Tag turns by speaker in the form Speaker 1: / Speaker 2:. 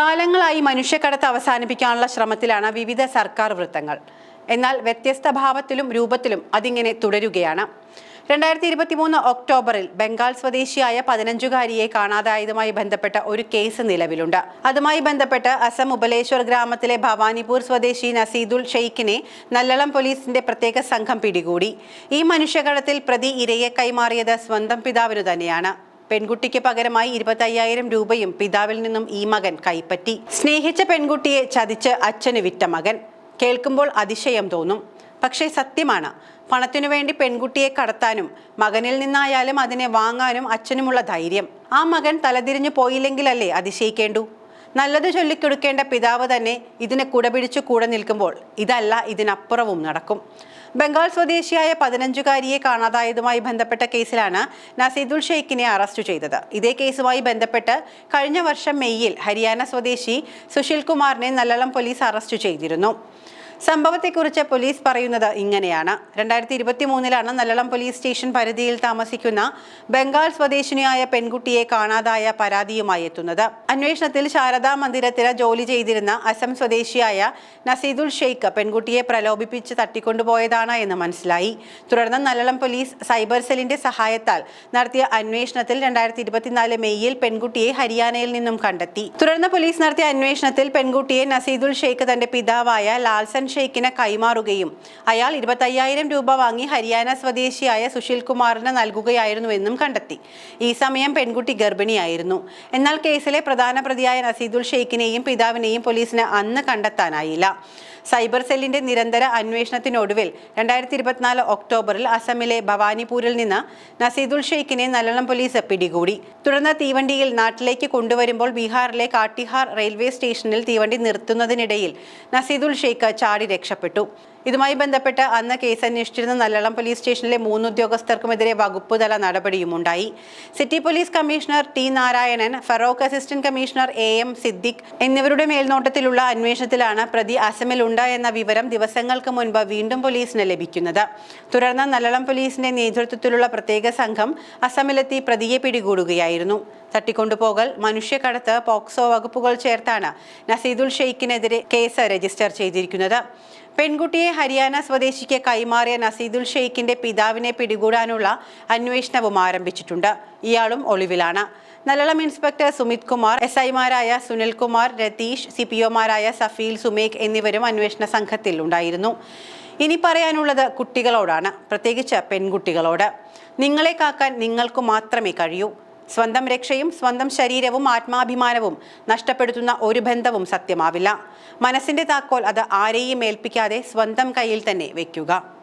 Speaker 1: കാലങ്ങളായി മനുഷ്യക്കടത്ത് അവസാനിപ്പിക്കാനുള്ള ശ്രമത്തിലാണ് വിവിധ സർക്കാർ വൃത്തങ്ങൾ. എന്നാൽ വ്യത്യസ്ത ഭാവത്തിലും രൂപത്തിലും അതിങ്ങനെ തുടരുകയാണ്. രണ്ടായിരത്തി ഇരുപത്തി മൂന്ന് ഒക്ടോബറിൽ ബംഗാൾ സ്വദേശിയായ പതിനഞ്ചുകാരിയെ കാണാതായതുമായി ബന്ധപ്പെട്ട ഒരു കേസ് നിലവിലുണ്ട്. അതുമായി ബന്ധപ്പെട്ട് അസം ഉപലേശ്വർ ഗ്രാമത്തിലെ ഭവാനിപൂർ സ്വദേശി നസീദുൽ ഷെയ്ഖിനെ നല്ലളം പോലീസിന്റെ പ്രത്യേക സംഘം പിടികൂടി. ഈ മനുഷ്യകടത്തിൽ പ്രതി ഇരയെ കൈമാറിയത് സ്വന്തം പിതാവിനു തന്നെയാണ്. പെൺകുട്ടിക്ക് പകരമായി ഇരുപത്തയ്യായിരം രൂപയും പിതാവിൽ നിന്നും ഈ മകൻ കൈപ്പറ്റി. സ്നേഹിച്ച പെൺകുട്ടിയെ ചതിച്ച് അച്ഛന് വിറ്റ മകൻ. കേൾക്കുമ്പോൾ അതിശയം തോന്നും. പക്ഷേ സത്യമാണ്. പണത്തിനു വേണ്ടി പെൺകുട്ടിയെ കടത്താനും മകനിൽ നിന്നായാലും അതിനെ വാങ്ങാനും അച്ഛനുമുള്ള ധൈര്യം. ആ മകൻ തലതിരിഞ്ഞു പോയില്ലെങ്കിലല്ലേ അതിശയിക്കേണ്ടു? നല്ലത് ചൊല്ലിക്കൊടുക്കേണ്ട പിതാവ് തന്നെ ഇതിനെ കുടപിടിച്ചു കൂടെ നിൽക്കുമ്പോൾ ഇതല്ല ഇതിനപ്പുറവും നടക്കും. ബംഗാൾ സ്വദേശിയായ പതിനഞ്ചുകാരിയെ കാണാതായതുമായി ബന്ധപ്പെട്ട കേസിലാണ് നസീദുൽ ഷെയ്ഖിനെ അറസ്റ്റ് ചെയ്തത്. ഇതേ കേസുമായി ബന്ധപ്പെട്ട് കഴിഞ്ഞ വർഷം മെയ്യിൽ ഹരിയാന സ്വദേശി സുശീൽ കുമാറിനെ നല്ലളം പോലീസ് അറസ്റ്റ് ചെയ്തിരുന്നു. സംഭവത്തെക്കുറിച്ച് പോലീസ് പറയുന്നത് ഇങ്ങനെയാണ്. രണ്ടായിരത്തി ഇരുപത്തി മൂന്നിലാണ് നല്ലളം പോലീസ് സ്റ്റേഷൻ പരിധിയിൽ താമസിക്കുന്ന ബംഗാൾ സ്വദേശിനിയായ പെൺകുട്ടിയെ കാണാതായ പരാതിയുമായി എത്തുന്നത്. അന്വേഷണത്തിൽ ശാരദാ മന്ദിരത്തിൽ ജോലി ചെയ്തിരുന്ന അസം സ്വദേശിയായ നസീദുൽ ഷെയ്ഖ് പെൺകുട്ടിയെ പ്രലോഭിപ്പിച്ച് തട്ടിക്കൊണ്ടുപോയതാണ് എന്ന് മനസ്സിലായി. തുടർന്ന് നല്ലളം പോലീസ് സൈബർ സെല്ലിന്റെ സഹായത്താൽ നടത്തിയ അന്വേഷണത്തിൽ രണ്ടായിരത്തി ഇരുപത്തിനാല് മെയ്യിൽ പെൺകുട്ടിയെ ഹരിയാനയിൽ നിന്നും കണ്ടെത്തി. തുടർന്ന് പോലീസ് നടത്തിയ അന്വേഷണത്തിൽ പെൺകുട്ടിയെ നസീദുൽ ഷെയ്ഖ് തന്റെ പിതാവായ ലാൽസൻ ഷെയ്ഖിന് കൈമാറുകയും അയാൾ ഇരുപത്തയ്യായിരം രൂപ വാങ്ങി ഹരിയാന സ്വദേശിയായ സുശീൽ കുമാറിന് നൽകുകയായിരുന്നുവെന്നും കണ്ടെത്തി. ഈ സമയം പെൺകുട്ടി ഗർഭിണിയായിരുന്നു. എന്നാൽ കേസിലെ പ്രധാന പ്രതിയായ നസീദുൽ ഷെയ്ഖിനെയും പിതാവിനെയും പോലീസിന് അന്ന് കണ്ടെത്താനായില്ല. സൈബർ സെല്ലിന്റെ നിരന്തര അന്വേഷണത്തിനൊടുവിൽ രണ്ടായിരത്തി ഇരുപത്തിനാല് ഒക്ടോബറിൽ അസമിലെ ഭവാനിപൂരിൽ നിന്ന് നസീദുൽ ഷെയ്ഖിനെ നല്ലളം പോലീസ് പിടികൂടി. തുടർന്ന് തീവണ്ടിയിൽ നാട്ടിലേക്ക് കൊണ്ടുവരുമ്പോൾ ബീഹാറിലെ കാട്ടിഹാർ റെയിൽവേ സ്റ്റേഷനിൽ തീവണ്ടി നിർത്തുന്നതിനിടയിൽ നസീദുൽ ഷെയ്ഖ് ചാടി രക്ഷപ്പെട്ടു. ഇതുമായി ബന്ധപ്പെട്ട് അന്ന് കേസ് അന്വേഷിച്ചിരുന്ന നല്ലളം പോലീസ് സ്റ്റേഷനിലെ മൂന്ന് ഉദ്യോഗസ്ഥർക്കുമെതിരെ വകുപ്പുതല നടപടിയുമുണ്ടായി. City police commissioner T Narayanan Feroke assistant commissioner A M Siddique എന്നിവരുടെ മേൽനോട്ടത്തിലുള്ള അന്വേഷണത്തിലാണ് പ്രതി അസമിലുണ്ട് എന്ന വിവരം ദിവസങ്ങൾക്ക് മുൻപ് വീണ്ടും പോലീസിന് ലഭിക്കുന്നത്. തുടർന്ന് നല്ലളം പോലീസിന്റെ നേതൃത്വത്തിലുള്ള പ്രത്യേക സംഘം അസമിലെത്തി പ്രതിയെ പിടികൂടുകയായിരുന്നു. തട്ടിക്കൊണ്ടുപോകൽ മനുഷ്യക്കടത്ത് പോക്സോ വകുപ്പുകൾ ചേർത്താണ് നസീദുൽ ഷെയ്ഖിനെതിരെ കേസ് രജിസ്റ്റർ ചെയ്തിരിക്കുന്നത്. പെൺകുട്ടിയെ ഹരിയാന സ്വദേശിക്ക് കൈമാറിയ നസീദുൽ ഷെയ്ഖിന്റെ പിതാവിനെ പിടികൂടാനുള്ള അന്വേഷണവും ആരംഭിച്ചിട്ടുണ്ട്. ഇയാളും ഒളിവിലാണ്. നല്ലളം ഇൻസ്പെക്ടർ സുമിത് കുമാർ എസ് ഐമാരായ സുനിൽകുമാർ രതീഷ് സി പി ഒമാരായ സഫീൽ സുമേഖ് എന്നിവരും അന്വേഷണ സംഘത്തിൽ ഉണ്ടായിരുന്നു. ഇനി പറയാനുള്ളത് കുട്ടികളോടാണ് പ്രത്യേകിച്ച് പെൺകുട്ടികളോട്. നിങ്ങളെ കാക്കാൻ നിങ്ങൾക്ക് മാത്രമേ കഴിയൂ. സ്വന്തം രക്ഷയും സ്വന്തം ശരീരവും ആത്മാഭിമാനവും നഷ്ടപ്പെടുത്തുന്ന ഒരു ബന്ധവും സത്യമാവില്ല. മനസ്സിന്റെ താക്കോൽ അത് ആരെയും ഏൽപ്പിക്കാതെ സ്വന്തം കയ്യിൽ തന്നെ വെക്കുക.